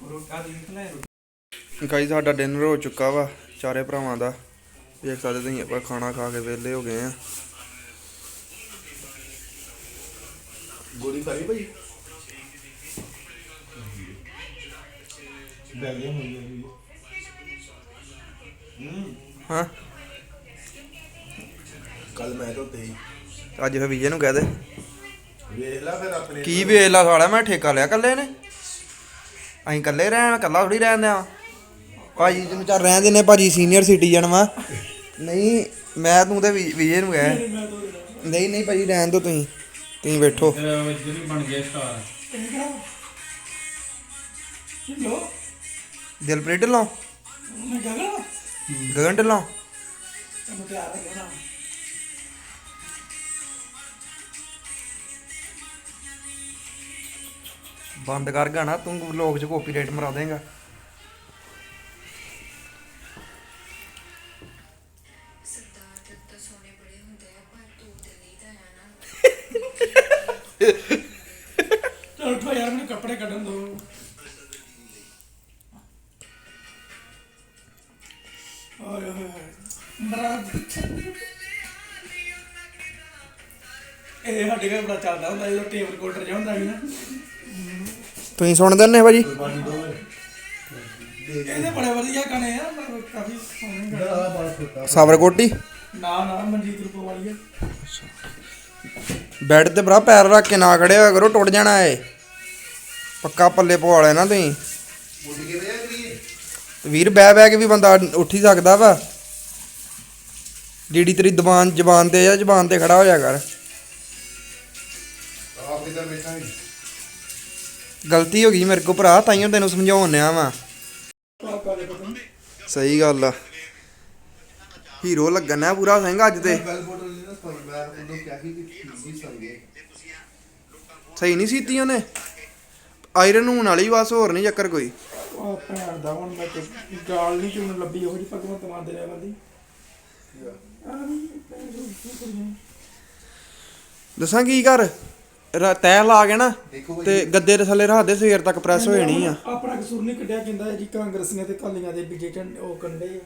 ਰੋਟਾ ਦੇਖ ਲੈ ਗਾਇਸ ਸਾਡਾ ਡਿਨਰ ਹੋ ਚੁੱਕਾ ਵਾ ਚਾਰੇ ਭਰਾਵਾਂ ਦਾ। ਦੇਖ ਸਕਦੇ ਤੁਸੀਂ ਆਪਾਂ ਖਾਣਾ ਖਾ ਕੇ ਵਿਹਲੇ ਹੋ ਗਏ ਆ। ਗੋਲੀ ਖਾਈ ਭਾਈ? ਬੈਲੇ ਹੋਈ ਹੋਈ ਹਾਂ। ਕੱਲ ਮੈਂ ਤਾਂ ਤੇ ਅੱਜ ਫਿਰ ਵਿਜੇ ਨੂੰ ਕਹਿ ਦੇ। ਵੇਖ ਲੈ ਫਿਰ ਆਪਣੇ ਕੀ ਵੇਲਾ ਸਾਲਿਆ ਮੈਂ ਠੇਕਾ ਲਿਆ ਕੱਲੇ ਨੇ। ਅਸੀਂ ਕੱਲੇ ਰਹਿਣ ਕੱਲਾ ਥੋੜੀ ਰਹਿਣ ਦਿਆਂ। ਭਾਜੀ ਤੈਨੂੰ ਚੱਲ ਰਹਿਣ ਦਿੰਨੇ ਭਾਜੀ ਸੀਨੀਅਰ ਸਿਟੀਜ਼ਨ ਵਾ। ਨਹੀਂ ਮੈਂ ਤੂੰ ਤੇ ਵੀ- ਵਿਜੇ ਨੂੰ ਦੋ ਦੇਣਾ ਨਹੀਂ ਨਹੀਂ ਭਾਈ ਰਹਿਣ ਦੋ ਤੁਸੀਂ। ਤੁਸੀਂ ਬੈਠੋ। ਤੇਰਾ ਵਿੱਚ ਨਹੀਂ ਬਣ ਗਿਆ ਸਟਾਰ ਇਹ ਕਰਾ ਲੋ ਦਿਲਪ੍ਰੀਤ ਢਿੱਲੋਂ? ਮੈਂ ਗਗਨ। ਗਗਨ ਢਿੱਲੋਂ? ਤੈਨੂੰ ਬੰਦ ਕਰ ਗਾਣਾ ਤੂੰ ਲੋਕ ਚ ਕਾਪੀਰਾਈਟ ਮਰਾ ਦੇਗਾ। ਕੱਪੜੇ ਕੱਢਣ ਦੋ। ਆਏ ਹਾਏ ਮਰਾ ਇਹ ਸਾਡੇ ਘਰ ਬੜਾ ਚੱਲਦਾ ਹੁੰਦਾ ਜਦੋਂ ਟੇਬਲ ਕੋਲਡਰ ਜਿਹਾ ਹੁੰਦਾ ਸੀ ਨਾ। ਤੁਸੀਂ ਸੁਣਦੇ ਨੇ ਭਾਜੀ? ਇਹਦੇ ਬੜੇ ਵਧੀਆ ਗਾਣੇ ਆ ਮਤਲਬ ਕਾਫੀ ਸੋਹਣੇ ਗਾਣੇ। ਸਾਬਰਕੋਟੀ ਨਾ ਨਾ ਮਨਜੀਤ ਰੂਪੋ ਵਾਲੀ ਆ ਬੈੱਡ ਤੇ ਭਰਾ ਪੈਰ ਰੱਖ ਕੇ ਨਾ ਖੜੇ ਹੋਇਆ ਕਰੋ ਟੁੱਟ ਜਾਣਾ ਏ ਪੱਕਾ ਪੱਲੇ ਪਵਾ ਲੈਣਾ ਤੁਸੀਂ ਉੱਡ ਕੇ ਵੇ ਕਰੀ ਵੀਰ, ਬਹਿ ਬਹਿ ਕੇ ਵੀ ਬੰਦਾ ਉੱਠ ਹੀ ਸਕਦਾ ਵਾ। ਜਿਹੜੀ ਤੇਰੀ ਜ਼ਬਾਨ ਜ਼ਬਾਨ ਤੇ ਆ, ਜ਼ਬਾਨ ਤੇ ਖੜਾ ਹੋ ਜਾ ਕਰ। ਆਪ ਕਿਧਰ ਬੈਠਾ ਹੈ ਗਲਤੀ ਹੋ ਗਈ ਮੇਰੇ ਕੋ ਭਰਾ ਤਾਈਓ ਤੈਨੂੰ ਸਮਝਾਉਣ ਨਿਆ ਵਾ। ਸਹੀ ਗੱਲ ਆ। ਹੀਰੋ ਲੱਗਣਾ ਪੂਰਾ ਸਿੰਘ ਅੱਜ ਤੇ। ਬੈਲ ਬੋਟਲ ਨਹੀਂ ਨਾ ਸਪਾਈ ਮੈਂ ਉਹਨੂੰ ਕਿਹਾ ਸੀ ਕਿ ਠੀਕ ਸੰਗੇ ਸਹੀ ਨਹੀਂ ਸੀਤੀ ਉਹਨੇ। ਆਇਰਨ ਹੋਣ ਵਾਲੀ ਬਸ ਹੋਰ ਨਹੀਂ ਚੱਕਰ ਕੋਈ। ਉਹ ਭੈਣ ਦਾ ਹੁਣ ਮੈਂ ਤੇ ਗਾਲ ਨਹੀਂ ਚੁਣ ਲੱਭੀ ਉਹ ਜੀ ਭਗਵੰਤ ਮਾਨ ਦੇ ਲੈਵਲ ਦੀ। ਆ ਵੀ ਭੈਣ ਚੋਦ ਕੀ ਕਰੀਏ? ਦੱਸਾਂ ਕੀ ਕਰ? ਰ- ਤੈਅ ਲਾ ਕੇ ਨਾ ਤੇ ਗੱਦੇ ਦੇ ਥੱਲੇ ਰੱਖ ਦੇ ਸਵੇਰ ਤੱਕ ਪ੍ਰੈਸ ਹੋ ਜਾਣੀ ਆ। ਆਪਣਾ ਕਸੂਰ ਨਹੀਂ ਕੱਢਿਆ ਕਹਿੰਦਾ ਜੀ ਕਾਂਗਰਸ ਨੇ ਤੇ ਕਾਲੀਆਂ ਦੇ ਬੀਜੇਟਨ ਉਹ ਕੰਡੇ ਆ।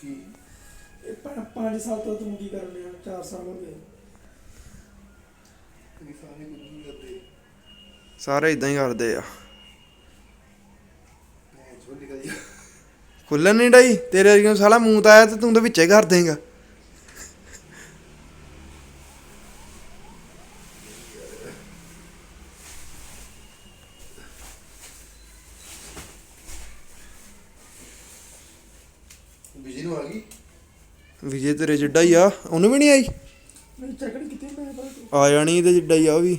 ਕੀ? ਇਹ 5 ਸਾਲ ਤੋਂ ਤੂੰ ਕੀ ਕਰਨ ਲਿਆ 4 ਸਾਲ ਹੋ ਗਏ। ਤੁਸੀਂ ਸਾਰੇ ਕੁਝ ਨਹੀਂ ਕਰਦੇ। ਸਾਰੇ ਇਦਾਂ ਹੀ ਕਰਦੇ ਆ। ਖੁੱਲਣ ਨਹੀਂ ਡਈ? ਤੇਰੇ ਨੂੰ ਸਾਲਾ ਮੂੰਹ ਤਾਂ ਆਇਆ ਤੇ ਤੂੰ ਤਾਂ ਵਿੱਚੇ ਕਰ ਦੇਂਗਾ। ਬਿਜ਼ੀ ਨੂੰ ਆ ਗਈ? ਵਿਜੇ ਤੇਰੇ ਜਿੱਡਾ ਹੀ ਆ। ਉਹਨੂੰ ਵੀ ਨਹੀਂ ਆਈ? ਮੈਂ ਚੈੱਕ ਨਹੀਂ ਕੀਤੀ ਮੈਂ ਪਰ ਆ ਜਾਣੀ ਤੇ ਜਿੱਡਾ ਹੀ ਆ ਉਹ ਵੀ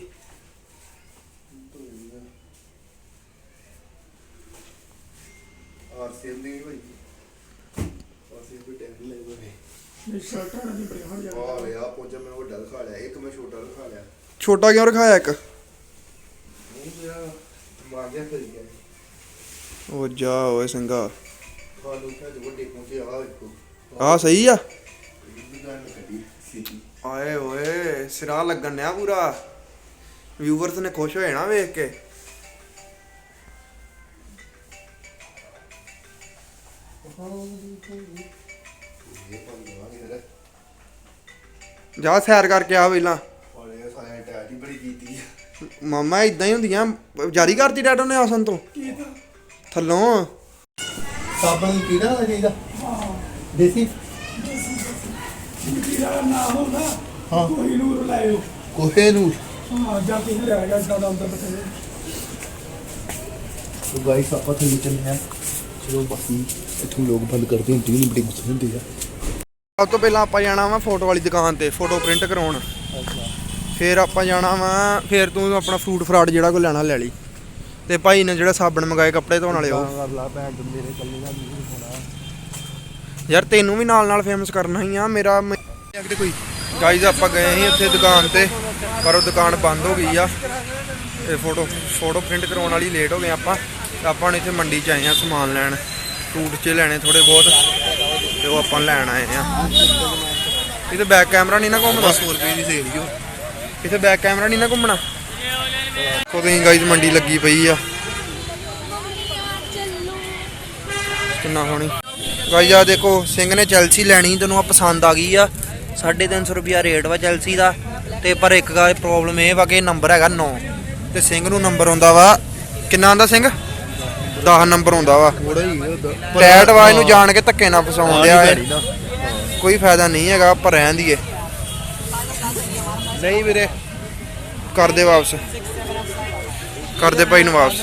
ਆਰ ਸੇਮ ਨਹੀਂ ਭਾਈ ਆਰ ਸੇਮ ਵੀ ਟੈਨ ਲੈ ਬਣੇ ਮੇਰੀ ਸ਼ਰਟਾਂ ਨਹੀਂ ਬੜੀ ਹਟ ਆ ਜਾਂਦੀ ਰਿਹਾ ਪਹੁੰਚਾ ਮੈਂ ਵੱਡਾ ਦਿਖਾ ਲਿਆ ਇੱਕ ਮੈਂ ਛੋਟਾ ਦਿਖਾ ਲਿਆ। ਛੋਟਾ ਕਿਉਂ ਰਖਾਇਆ ਇੱਕ? ਫਿਰ ਗਿਆ ਉਹ ਜਾ ਓਏ ਸਿੰਘਾ ਤੁਹਾਨੂੰ ਕਿਹਾ ਜੋ ਵੱਡੇ ਪਹੁੰਚੇ ਆ ਵੇਖੋ। ਆ ਸਹੀ ਆ? ਆਏ ਓਏ ਸਿਰਾ ਲੱਗਣ ਨਿਆ ਪੂਰਾ। ਵਿਊਵਰਸ ਨੇ ਖੁਸ਼ ਹੋ ਜਾਣਾ ਵੇਖ ਕੇ। ਇਹ ਜਾ ਸੈਰ ਕਰਕੇ ਆ ਪਹਿਲਾਂ ਵਾਲੇ ਸਾਰੇ ਟੈਟ ਹੀ ਬੜੀ ਕੀਤੀ ਆ ਮਾਮਾ ਇਦਾਂ ਹੀ ਹੁੰਦੀਆਂ ਜਾਰੀ ਕਰਤੀ ਡੈਡੋ ਨੇ ਆਸਨ ਤੋਂ ਕੀ ਤਾਂ ਥੱਲੋਂ ਸਾਬਣ ਕਿਹੜਾ ਹੋਣਾ ਚਾਹੀਦਾ ਦੇਸੀ ਕੀ ਦਾ ਨਾਮ ਹੁੰਦਾ ਹਾਂ। ਕੋਈ ਨੂਰ ਲਾਇਓ ਕੋਹੇ ਨੂੰ ਹਾਂ ਜਾ ਕੇ ਲੈ ਗਿਆ ਸਾਡਾ ਅੰਦਰ ਬਤੇ तो गाइस ਆਪਾਂ ਤੁਹਾਨੂੰ ਚੱਲੇ ਆ ਚਲੋ ਬਾਕੀ ਇੱਥੋਂ ਲੋਕ ਬੰਦ ਕਰਦੇ ਹੁੰਦੇ ਨਹੀਂ ਬੜੇ ਗੁੱਸੇ ਹੁੰਦੇ ਆ ਸਭ ਤੋਂ ਪਹਿਲਾਂ ਆਪਾਂ ਜਾਣਾ ਵਾ ਫੋਟੋ ਵਾਲੀ ਦੁਕਾਨ ਤੇ ਫੋਟੋ ਪ੍ਰਿੰਟ ਕਰਾਉਣ। ਫਿਰ ਆਪਾਂ ਜਾਣਾ ਵਾ ਫਿਰ ਤੂੰ ਆਪਣਾ ਫਰੂਟ ਫਰਾਟ ਜਿਹੜਾ ਕੋ ਲੈਣਾ ਲੈ ਲਈ। ਤੇ ਭਾਈ ਨੇ ਜਿਹੜਾ ਸਾਬਣ ਮੰਗਾਏ ਕੱਪੜੇ ਧੋਣ ਵਾਲੇ ਉਹ। ਕਰ ਲਾ ਭੈਣ ਤੇ ਮੇਰੇ ਕੱਲੇ ਦਾ ਨਹੀਂ ਹੋਣਾ। ਯਾਰ ਤੈਨੂੰ ਵੀ ਨਾਲ ਨਾਲ ਫੇਮਸ ਕਰਨਾ ਹੀ ਆ ਮੇਰਾ ਕਿਤੇ ਕੋਈ ਗਾਈਜ਼ ਆਪਾਂ ਗਏ ਸੀ ਉੱਥੇ ਦੁਕਾਨ ਤੇ ਪਰ ਉਹ ਦੁਕਾਨ ਬੰਦ ਹੋ ਗਈ ਆ। ਇਹ ਫੋਟੋ ਫੋਟੋ ਪ੍ਰਿੰਟ ਕਰਾਉਣ ਵਾਲੀ ਲੇਟ ਹੋ ਗਏ ਆਪਾਂ। ਤੇ ਆਪਾਂ ਹੁਣ ਇੱਥੇ ਮੰਡੀ ਚ ਆਏ ਆ ਸਮਾਨ ਲੈਣ। ਫਰੂਟ ਚ ਲੈਣੇ ਥੋੜੇ ਬਹੁਤ। ਉਹ ਆਪਾਂ ਲੈਣ ਆਏ ਆ। ਇਹਦੇ ਬੈਕ ਕੈਮਰਾ ਨਹੀਂ ਨਾ ਘੁੰਮਦਾ। 100 ਰੁਪਏ ਦੀ ਸੇਲ ਜੋ ਇੱਥੇ ਬੈਕ ਕੈਮਰਾ ਨਹੀਂ ਨਾ ਘੁੰਮਣਾ। ਕੋ ਤੁਸੀਂ ਗਾਈਜ਼ ਮੰਡੀ ਲੱਗੀ ਪਈ ਆ। ਕਿੰਨਾ ਹੋਣੀ ਗਾਈਜ਼ ਆ ਦੇਖੋ ਸਿੰਘ ਨੇ ਚੈਲਸੀ ਲੈਣੀ ਤੈਨੂੰ ਆ ਪਸੰਦ ਆ ਗਈ ਆ। 350 ਰੁਪਿਆ ਰੇਟ ਵਾ ਚੈਲਸੀ ਦਾ। ਤੇ ਪਰ ਇੱਕ ਗੱਲ ਪ੍ਰੋਬਲਮ ਇਹ ਵਾ ਕਿ ਨੰਬਰ ਹੈਗਾ 9 ਤੇ ਸਿੰਘ ਨੂੰ ਨੰਬਰ ਆਉਂਦਾ ਵਾ ਕਿੰਨਾ ਆਂਦਾ ਸਿੰਘ? 10 ਨੰਬਰ ਆਉਂਦਾ ਵਾ। ਥੋੜਾ ਹੀ ਟੈਟ ਵਾ ਇਹਨੂੰ ਜਾਣ ਕੇ ਧੱਕੇ ਨਾਲ ਫਸਾਉਂਦੇ ਆ ਇਹ। ਕੋਈ ਫਾਇਦਾ ਨਹੀਂ ਹੈਗਾ ਪਰ ਰਹਿਣ ਦੀਏ। ਨਹੀਂ ਵੀਰੇ। ਕਰ ਦੇ ਵਾਪਸ। ਕਰ ਦੇ ਭਾਈ ਨੂੰ ਵਾਪਸ।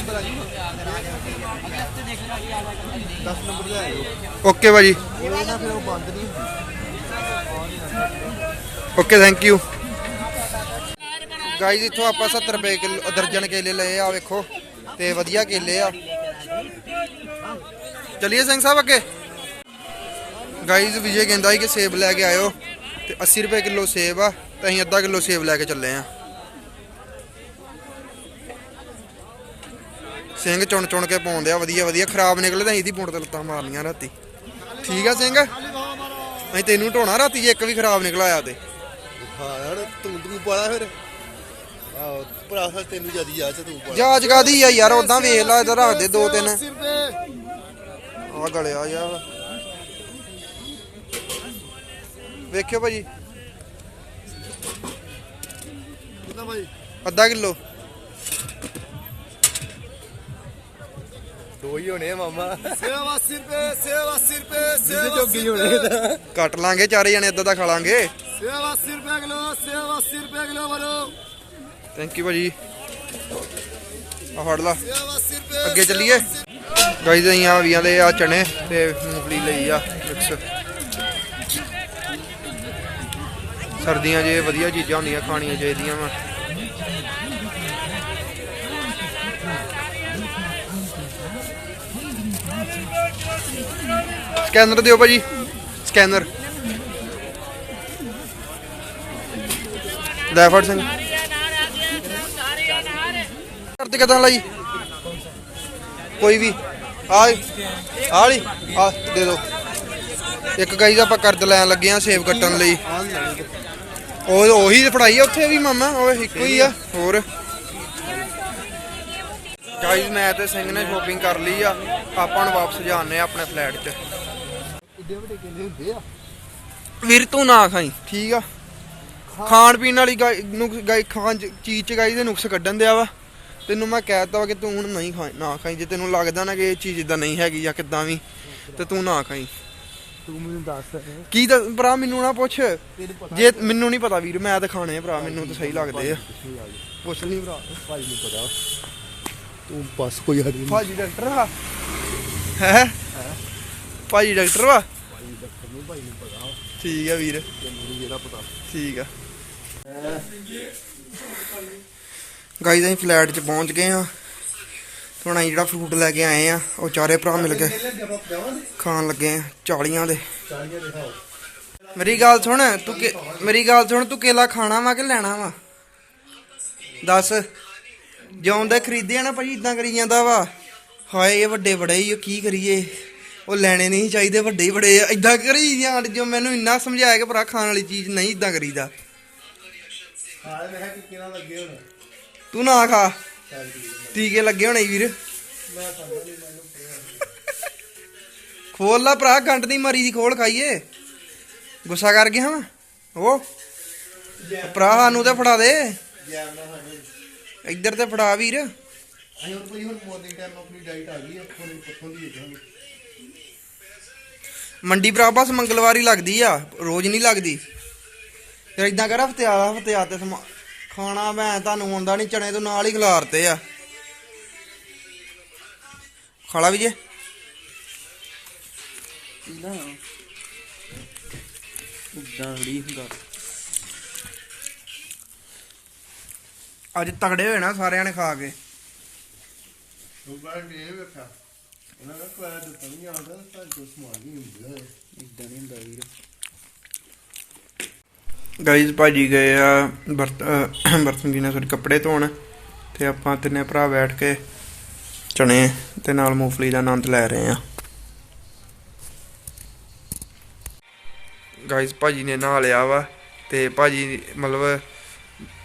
10 ਨੰਬਰ ਦਾ ਹੈ ਓਕੇ ਭਾਜੀ। ਹੁੰਦੀ ਓਕੇ ਥੈਂਕ ਯੂ ਗਾਈਜ਼ ਇੱਥੋਂ ਆਪਾਂ 70 ਰੁਪਏ ਕਿਲੋ ਦਰਜਨ ਕੇਲੇ ਲਏ ਆ ਵੇਖੋ। ਤੇ ਵਧੀਆ ਕੇਲੇ ਆ। ਚਲਿਏ ਸਿੰਘ ਸਾਹਿਬ ਅੱਗੇ ਗਾਈਜ਼ ਵਿਜੇ ਕਹਿੰਦਾ ਕਿ ਸੇਬ ਲੈ ਕੇ ਆਇਓ ਤੇ 80 ਰੁਪਏ ਕਿਲੋ ਸੇਬ ਆ ਤੇ ਅਸੀਂ ਅੱਧਾ ਕਿਲੋ ਸੇਬ ਲੈ ਕੇ ਚੱਲੇ ਆ ਸਿੰਘ ਚੁਣ ਚੁਣ ਕੇ ਪਾਉਂਦੇ ਆ ਵਧੀਆ ਵਧੀਆ ਖਰਾਬ ਨਿਕਲੇ ਤਾਂ ਅਸੀਂ ਪੁੰਡ ਤੇ ਲੱਤਾਂ ਮਾਰਨੀਆਂ ਰਾਤੀ ਠੀਕ ਆ ਸਿੰਘ ਅਸੀਂ ਤੈਨੂੰ ਢੋਣਾ ਰਾਤੀ ਜੇ ਇੱਕ ਵੀ ਖਰਾਬ ਨਿਕਲ ਆਇਆ ਤੇ ਹਾਂ ਯਾਰ ਤੂੰ ਤੂੰ ਪਾਲਾ ਫਿਰ ਆਹ ਭਰਾ ਸਾਹਿਬ ਤੈਨੂੰ ਜਿਆਦੀ ਯਾਦ ਚ ਤੂੰ ਜਾਂਚ ਕਾਦੀ ਆ ਯਾਰ ਉਦਾਂ ਵੇਖ ਲਾ ਇਧਰ ਰੱਖ ਦੇ ਦੋ ਤਿੰਨ। ਆ ਗਲਿਆ ਯਾਰ। ਵੇਖਿਓ ਭਾਜੀ। ਕਿੰਨਾ ਭਾਈ ਅੱਧਾ ਕਿਲੋ। ਦੋ ਹੀ ਹੋਣੇ ਆ ਮਾਮਾ। ਸੇਵ 80 ਰੁਪਏ ਸੇਵ 80 ਰੁਪਏ ਸੇਵ ਜੋਗੀ ਹੋਣੇ ਕੱਟ ਲਾਂਗੇ ਚਾਰੇ ਜਣੇ ਅੱਧਾ ਦਾ ਖਾ ਲਾਂਗੇ। ਸੇਵ 80 ਰੁਪਏ ਕਿਲੋ ਸੇਵ 80 ਰੁਪਏ ਕਿਲੋ ਮਰੋ ਥੈਂਕ ਯੂ ਭਾਜੀ। ਆ ਫੜ ਲਾ। ਅੱਗੇ ਚੱਲੀਏ। ਗਾਈਜ਼ ਅਸੀਂ ਆ ਵੀਆਂ ਦੇ ਆ ਚਣੇ ਤੇ ਮੂੰਗਫਲੀ ਲਈ ਆ ਮਿਕਸ ਸਰਦੀਆਂ 'ਚ ਵਧੀਆ ਚੀਜ਼ਾਂ ਹੁੰਦੀਆਂ, ਖਾਣੀਆਂ ਚਾਹੀਦੀਆਂ ਵਾ। ਸਕੈਨਰ ਦਿਓ ਭਾਜੀ। ਸਕੈਨਰ ਲੈ ਸਿੰਘ। ਕਰਤੇ ਕਦਾਂ ਲਈ? ਕੋਈ ਵੀ। ਆ ਆ ਲਈ ਆ ਦੇ ਦੋ। ਇੱਕ ਗਾਈਜ਼ ਆਪਾਂ ਕਰਦ ਲੈਣ ਲੱਗੇ ਆ ਸੇਬ ਕੱਟਣ ਲਈ। ਉਹ ਉਹੀ ਫੜਾਈ ਆ ਉੱਥੇ ਵੀ ਮਾਮਾ ਉਹ ਇੱਕੋ ਹੀ ਆ ਹੋਰ। ਗਾਈਜ਼ ਮੈਂ ਤੇ ਸਿੰਘ ਨੇ ਸ਼ੋਪਿੰਗ ਕਰ ਲਈ ਆ। ਆਪਾਂ ਨੂੰ ਵਾਪਸ ਜਾਣੇ ਆ ਆਪਣੇ ਫਲੈਟ 'ਚ। ਇੱਡੇ ਵੱਡੇ ਕੇਲੇ ਹੁੰਦੇ ਆ ਵੀਰ ਤੂੰ ਨਾ ਖਾਈ। ਠੀਕ ਆ। ਖਾਣ ਪੀਣ ਵਾਲੀ ਗਾਈ ਨੂੰ ਗਾਈ ਖਾਣ ਚੀਜ਼ ਚ ਗਾਈ ਦੇ ਨੁਕਸ ਕੱਢਣ ਦਿਆ ਵਾ। ਤੈਨੂੰ ਮੈਂ ਕਹਿਤਾ ਵਾ ਕਿ ਤੂੰ ਹੁਣ ਨਹੀਂ ਖਾ ਨਾ ਖਾਈ। ਜੇ ਤੈਨੂੰ ਲੱਗਦਾ ਨਾ ਕਿ ਇਹ ਚੀਜ਼ ਇਦਾਂ ਨਹੀਂ ਹੈਗੀ ਜਾਂ ਕਿੱਦਾਂ ਵੀ ਤੇ ਤੂੰ ਨਾ ਖਾਈ। ਤੂੰ ਮੈਨੂੰ ਦੱਸ। ਕੀ ਦੱਸ ਭਰਾ ਮੈਨੂੰ ਨਾ ਪੁੱਛ। ਜੇ ਮੈਨੂੰ ਨਹੀਂ ਪਤਾ ਵੀਰ ਮੈਂ ਤਾਂ ਖਾਣੇ ਆ ਭਰਾ ਮੈਨੂੰ ਤਾਂ ਸਹੀ ਲੱਗਦੇ ਆ। ਪੁੱਛ ਲਈ ਭਰਾ। ਭਾਈ ਨੂੰ ਪਤਾ। ਤੂੰ ਬਸ ਕੋਈ ਹਰੀ ਭਾਜੀ ਡਾਕਟਰ ਆ ਹੈ? ਭਾਜੀ ਡਾਕਟਰ ਵਾ? ਠੀਕ ਆ ਵੀਰ। ਜਿਹੜਾ ਪਤਾ। ਠੀਕ ਆ। ਗਾਈਜ਼ ਅਸੀਂ ਫਲੈਟ 'ਚ ਪਹੁੰਚ ਗਏ ਆ ਹੁਣ ਅਸੀਂ ਜਿਹੜਾ ਫਰੂਟ ਲੈ ਕੇ ਆਏ ਆ ਉਹ ਚਾਰੇ ਭਰਾ ਮਿਲ ਕੇ ਖਾਣ ਲੱਗੇ ਆ 40 ਦੇ। ਮੇਰੀ ਗੱਲ ਸੁਣ, ਤੂੰ ਮੇਰੀ ਗੱਲ ਸੁਣ, ਤੂੰ ਕੇਲਾ ਖਾਣਾ ਵਾ ਕਿ ਲੈਣਾ ਵਾ? ਦੱਸ। ਜਿਉਂ ਦੇ ਖਰੀਦਿਆ ਨਾ ਭਾਜੀ ਇਦਾਂ ਕਰੀ ਜਾਂਦਾ ਵਾ। ਹਾਏ, ਇਹ ਵੱਡੇ ਬੜੇ ਹੀ ਕੀ ਕਰੀਏ? ਉਹ ਲੈਣੇ ਨਹੀਂ ਚਾਹੀਦੇ, ਵੱਡੇ ਹੀ ਬੜੇ ਆ। ਇਦਾਂ ਕਰੀ ਜਾਂ ਜੋ ਮੈਨੂੰ ਇੰਨਾ ਸਮਝਾਇਆ ਕਿ ਭਰਾ, ਖਾਣ ਵਾਲੀ ਚੀਜ਼ ਨਹੀਂ ਇਦਾਂ ਕਰੀਦਾ। ਹਾਂ ਮੈਂ ਕਿਹਾ ਕਿ ਕਿਹਨਾਂ ਲੱਗੇ ਹੁਣ। ਤੂੰ ਨਾ ਖਾ। ਟੀਕੇ ਲੱਗੇ ਹੋਣੇ ਵੀਰ। ਖੋਲ ਲਾ ਭਰਾ ਗੰਟ ਦੀ ਮਰੀ ਦੀ ਖੋਲ ਖਾਈਏ। ਗੁੱਸਾ ਕਰ ਗਿਆ ਹਾਂ। ਉਹ ਭਰਾ ਸਾਨੂੰ ਤੇ ਫੜਾ ਦੇ। ਇੱਧਰ ਤੇ ਫੜਾ ਵੀਰ। ਅਸੀਂ ਹੁਣ ਕੋਈ ਹੁਣ ਮਾਰਨਿੰਗ ਟਾਈਮ ਆਪਣੀ ਡਾਈਟ ਆ ਗਈ ਹੈ ਹੁਣ ਪੱਥੋਂ ਦੀ ਦੇਖਾਂਗੇ ਮੰਡੀ ਭਰਾ, ਬਸ ਮੰਗਲਵਾਰ ਹੀ ਲੱਗਦੀ ਆ। ਰੋਜ਼ ਨਹੀਂ ਲੱਗਦੀ। ਫਿਰ ਇਦਾਂ ਕਰ, ਹਫ਼ਤੇ ਆ ਹਫ਼ਤੇ ਆ ਤੇ ਸਮਾ- ਖਾਣਾ ਮੈਂ ਤੁਹਾਨੂੰ ਆਉਂਦਾ ਨਹੀਂ ਚਣੇ ਤੋਂ ਨਾਲ ਹੀ ਖਿਲਾਰਤੇ ਆ। ਖਾਲਾ ਵੀ ਜੇ ਨਾ। ਉਦਾਂ ਥੋੜੀ ਹੁੰਦਾ। ਅੱਜ ਤਗੜੇ ਹੋਏ ਨਾ ਸਾਰਿਆਂ ਨੇ ਖਾ ਕੇ। ਉਹ ਬਾਹਰ ਵੀ ਇਹ ਵੇਖਿਆ। ਉਹਨਾਂ ਦਾ ਕੋਈ ਦਿੱਤਾ ਨਹੀਂ ਆਉਂਦਾ ਤਾਂ ਜੋ ਸਮਾਨ ਨਹੀਂ ਹੁੰਦਾ ਇਦਾਂ ਨਹੀਂ ਹੁੰਦਾ ਵੀਰ। ਗਾਈਜ਼ ਭਾਜੀ ਗਏ ਆ ਬਰਤ ਬਰਤਨ ਜੀ ਨੇ ਸੋਰੀ ਕੱਪੜੇ ਧੋਣ ਤੇ ਆਪਾਂ ਤਿੰਨੇ ਭਰਾ ਬੈਠ ਕੇ ਚਣੇ ਤੇ ਨਾਲ ਮੂੰਗਫਲੀ ਦਾ ਆਨੰਦ ਲੈ ਰਹੇ ਆ। ਗਾਈਜ਼ ਭਾਜੀ ਨੇ ਨਹਾ ਲਿਆ ਵਾ ਤੇ ਭਾਜੀ ਮਤਲਬ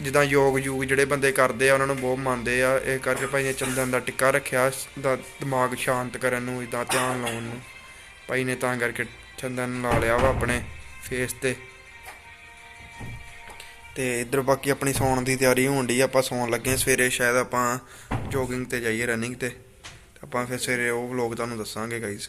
ਜਿੱਦਾਂ ਯੋਗ ਯੂਗ ਜਿਹੜੇ ਬੰਦੇ ਕਰਦੇ ਆ, ਉਹਨਾਂ ਨੂੰ ਬਹੁਤ ਮੰਨਦੇ ਆ। ਇਹ ਕਰਕੇ ਭਾਈ ਨੇ ਚੰਦਨ ਦਾ ਟਿੱਕਾ ਰੱਖਿਆ, ਦਾ ਦਿਮਾਗ ਸ਼ਾਂਤ ਕਰਨ ਨੂੰ, ਇਦਾਂ ਧਿਆਨ ਲਾਉਣ ਨੂੰ। ਭਾਈ ਨੇ ਤਾਂ ਕਰਕੇ ਚੰਦਨ ਲਾ ਲਿਆ ਵਾ ਆਪਣੇ ਫੇਸ ਤੇ। ਤੇ ਇਧਰ ਬਾਕੀ ਆਪਣੀ ਸੌਣ ਦੀ ਤਿਆਰੀ ਹੋਣ ਦੀ ਆਪਾਂ ਸੌਣ ਲੱਗੇ ਹਾਂ। ਸਵੇਰੇ, ਸ਼ਾਇਦ ਆਪਾਂ ਜੋਗਿੰਗ ਤੇ ਜਾਈਏ ਰਨਿੰਗ ਤੇ ਤੇ ਆਪਾਂ ਫਿਰ ਸਵੇਰੇ ਉਹ ਵਲੌਗ ਤੁਹਾਨੂੰ ਦੱਸਾਂਗੇ ਗਾਈਜ਼